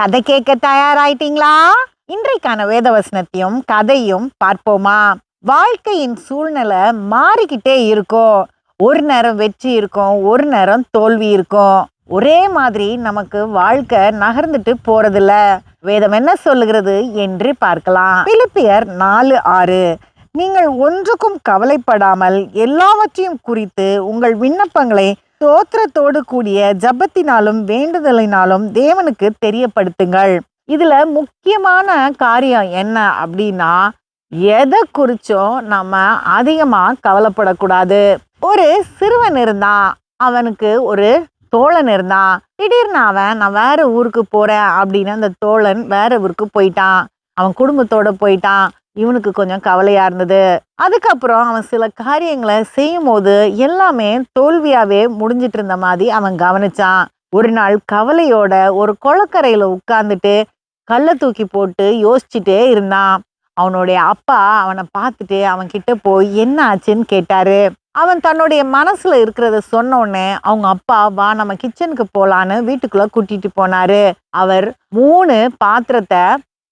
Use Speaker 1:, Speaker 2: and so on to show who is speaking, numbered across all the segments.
Speaker 1: கதை கேட்க தயாராயிட்டீங்களா? இன்றைக்கான வேதவசனத்தையும் கதையும் பார்ப்போமா? வாழ்க்கையின் சூழ்நிலை மாறிக்கிட்டே இருக்கும் ஒரு நேரம் வெற்றி இருக்கும் ஒரு நேரம் தோல்வி இருக்கும். ஒரே மாதிரி நமக்கு வாழ்க்கை நகர்ந்துட்டு போறதில்ல. வேதம் என்ன சொல்லுகிறது என்று பார்க்கலாம். பிலிப்பியர் நாலு ஆறு. நீங்கள் ஒன்றுக்கும் கவலைப்படாமல் எல்லாவற்றையும் குறித்து உங்கள் விண்ணப்பங்களை தோத்திரத்தோடு கூடிய ஜபத்தினாலும் வேண்டுதலினாலும் தேவனுக்கு தெரியப்படுத்துங்கள். இதில் முக்கியமான காரியம் என்ன அப்படின்னா எதை குறிச்சும் நம்ம அதிகமாக கவலைப்படக்கூடாது. ஒரு சிறுவன் இருந்தான் அவனுக்கு ஒரு தோழன் இருந்தான். திடீர்னு அவன் நான் வேற ஊருக்கு போறேன் அப்படின்னு அந்த தோழன் வேற ஊருக்கு போயிட்டான். அவன் குடும்பத்தோட போயிட்டான். இவனுக்கு கொஞ்சம் கவலையாக இருந்தது. அதுக்கப்புறம் அவன் சில காரியங்களை செய்யும் போது எல்லாமே தோல்வியாகவே முடிஞ்சிட்டு இருந்த மாதிரி அவன் கவனிச்சான். ஒரு நாள் கவலையோட ஒரு குளக்கரையில் உட்காந்துட்டு கல்லை தூக்கி போட்டு யோசிச்சுட்டே இருந்தான். அவனுடைய அப்பா அவனை பார்த்துட்டு அவன் கிட்ட போய் என்ன ஆச்சுன்னு கேட்டாரு? அவன் தன்னுடைய மனசுல இருக்கிறத சொன்னோடனே அவங்க அப்பா வா நம்ம கிச்சனுக்கு போலான்னு வீட்டுக்குள்ள கூட்டிட்டு போனாரு. அவர் மூணு பாத்திரத்தை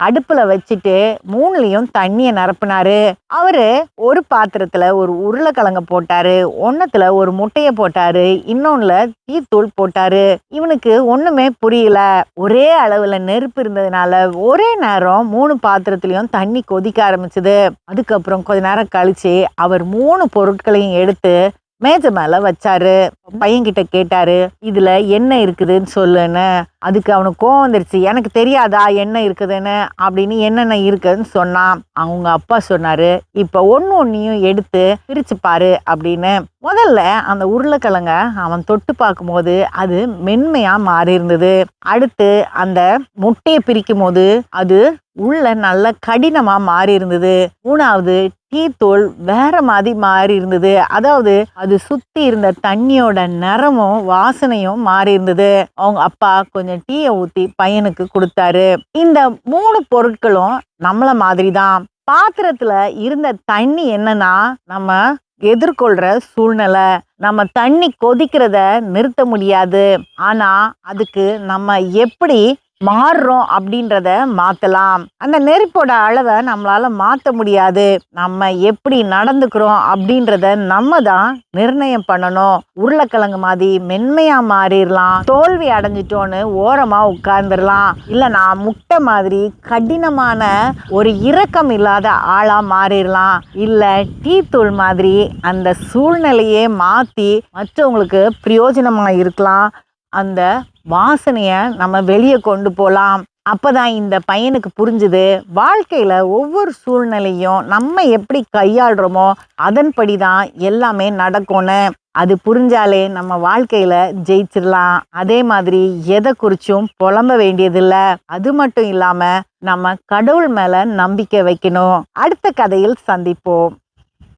Speaker 1: அடுப்புல வச்சுட்டு மூணுலையும் தண்ணியை நிரப்புனாரு. அவரு ஒரு பாத்திரத்துல ஒரு உருளைக்கிழங்க போட்டாரு ஒன்னத்துல ஒரு முட்டைய போட்டாரு இன்னொன்னுல தீத்தூள் போட்டாரு. இவனுக்கு ஒண்ணுமே புரியல. ஒரே அளவுல நெருப்பு இருந்ததுனால ஒரே நேரம் மூணு பாத்திரத்திலயும் தண்ணி கொதிக்க ஆரம்பிச்சது. அதுக்கப்புறம் கொஞ்ச நேரம் கழிச்சு அவர் மூணு பொருட்களையும் எடுத்து மேஜை மேல வச்சாரு. பையன்கிட்ட கேட்டாரு இதுல என்ன இருக்குதுன்னு சொல்லுன்னு. அதுக்கு அவனுக்கு கோவம் வந்துருச்சு. எனக்கு தெரியாதா என்ன இருக்குதுன்னு? அப்படின்னு என்னென்ன இருக்குதுன்னு சொன்னான். அவங்க அப்பா சொன்னாரு இப்ப ஒன்னு ஒன்னையும் எடுத்து பிரிச்சு பாரு அப்படின்னு. முதல்ல அந்த உருளைக்கிழங்க அவன் தொட்டு பார்க்கும்போது அது மென்மையா மாறி இருந்தது. அடுத்து அந்த முட்டையை பிரிக்கும் போது அது உள்ள நல்ல கடினமா மாறி இருந்தது. மூணாவது டீத்தூள் வேற மாதிரி மாறி இருந்தது. அதாவது அது சுத்தி இருந்த தண்ணியோட நிறமும் வாசனையும் மாறி இருந்தது. அவங்க அப்பா கொஞ்சம் டீயை ஊத்தி பையனுக்கு கொடுத்தாரு. இந்த மூணு பொருட்களும் நம்மள மாதிரி தான். பாத்திரத்துல இருந்த தண்ணி என்னன்னா நம்ம எதிர்கொள்ற சூழ்நிலை. நம்ம தண்ணி கொதிக்கிறத நிறுத்த முடியாது. ஆனா அதுக்கு நம்ம எப்படி மாறுறோம் அப்படின்றத மாத்தலாம். அந்த நெருப்போட அளவை நம்மளால மாற்ற முடியாது. நம்ம எப்படி நடந்துக்கிறோம் அப்படின்றத நம்ம தான் நிர்ணயம் பண்ணணும். உருளைக்கிழங்கு மாதிரி மென்மையா மாறிடலாம். தோல்வி அடைஞ்சிட்டோன்னு ஓரமா உட்கார்ந்துடலாம். இல்லை நான் முட்டை மாதிரி கடினமான ஒரு இரக்கம் இல்லாத ஆளா மாறிடலாம். இல்ல டீ தூள் மாதிரி அந்த சூழ்நிலையே மாத்தி மற்றவங்களுக்கு பிரயோஜனமா இருக்கலாம். அந்த வாசனையை நம்ம வெளியே கொண்டு போகலாம் அப்பதான் இந்த பையனுக்கு புரிஞ்சுது வாழ்க்கையில் ஒவ்வொரு சூழ்நிலையும் நம்ம எப்படி கையாளுறோமோ அதன்படி தான் எல்லாமே நடக்கும்னு. அது புரிஞ்சாலே நம்ம வாழ்க்கையில ஜெயிச்சிடலாம். அதே மாதிரி எதை குறிச்சும் புலம்ப வேண்டியதில்லை. அது மட்டும் இல்லாம நம்ம கடவுள் மேல நம்பிக்கை வைக்கணும். அடுத்த கதையில் சந்திப்போம்.